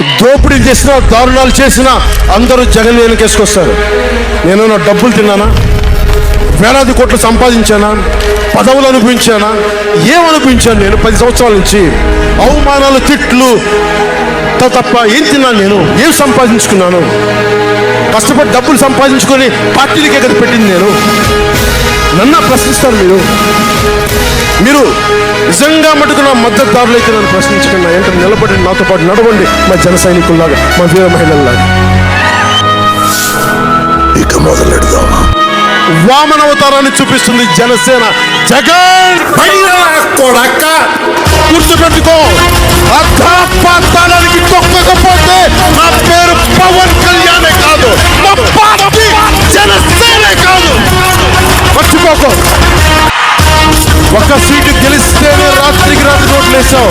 దోపిడీ చేసిన దారుణాలు చేసిన అందరూ జగన్ వెనకేసుకొస్తారు నేను నా డబ్బులు తిన్నానా? వేలాది కోట్లు సంపాదించానా? పదవులు అనిపించానా ఏమనిపించాను నేను పది సంవత్సరాల నుంచి? అవమానాలు తిట్లు త- తప్ప ఏం తిన్నాను నేను? ఏం సంపాదించుకున్నాను? కష్టపడి డబ్బులు సంపాదించుకొని పార్టీలకే కదా పెట్టింది నేను. నన్ను ప్రశ్నిస్తారు మీరు. మీరు నిజంగా మటుకు నా మద్దతుదారులు అయితే నన్ను ప్రశ్నించకుండా. ఏంటంటే నిలబడి నాతో పాటు నడవండి. మా జన సైనికుల్లాగా మా వీర మహిళల్లాగా. ఇక మొదలెడదామా? వామన అవతారాన్ని చూపిస్తుంది జనసేన. జగన్ కొడక. గుర్తుపెట్టుకో. అధాపాతాళానికి తొక్కకపోతే రాత్రి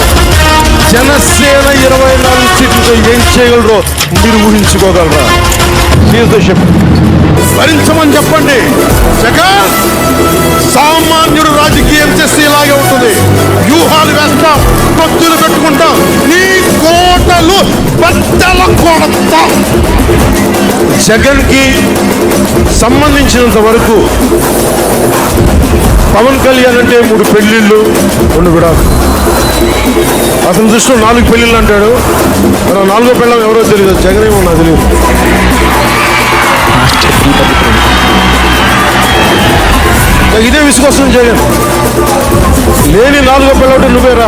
జనసేన ఇరవై నాలుగు సీట్లతో ఏం చేయగలరో మీరు ఊహించుకోగలరా దీంతో భరించమని చెప్పండి జగన్ సామాన్యుడు రాజకీయం చేస్తే ఇలాగే ఉంటుంది వ్యూహాలు వేస్తాం కొత్తులు పెట్టుకుంటాం నీ కోటలు బద్దల కొడతాం జగన్కి సంబంధించినంత వరకు పవన్ కళ్యాణ్ అంటే మూడు పెళ్ళిళ్ళు రెండు విడాలు అతని దృష్టిలో నాలుగు పెళ్ళిళ్ళు అంటాడు. మన నాలుగో పెళ్ళం ఎవరో తెలియదు జగనేమో నాకు తెలియదు ఇదే విసుకొస్తుంది జగన్. లేని నాలుగో పిల్లటి నువ్వేరా?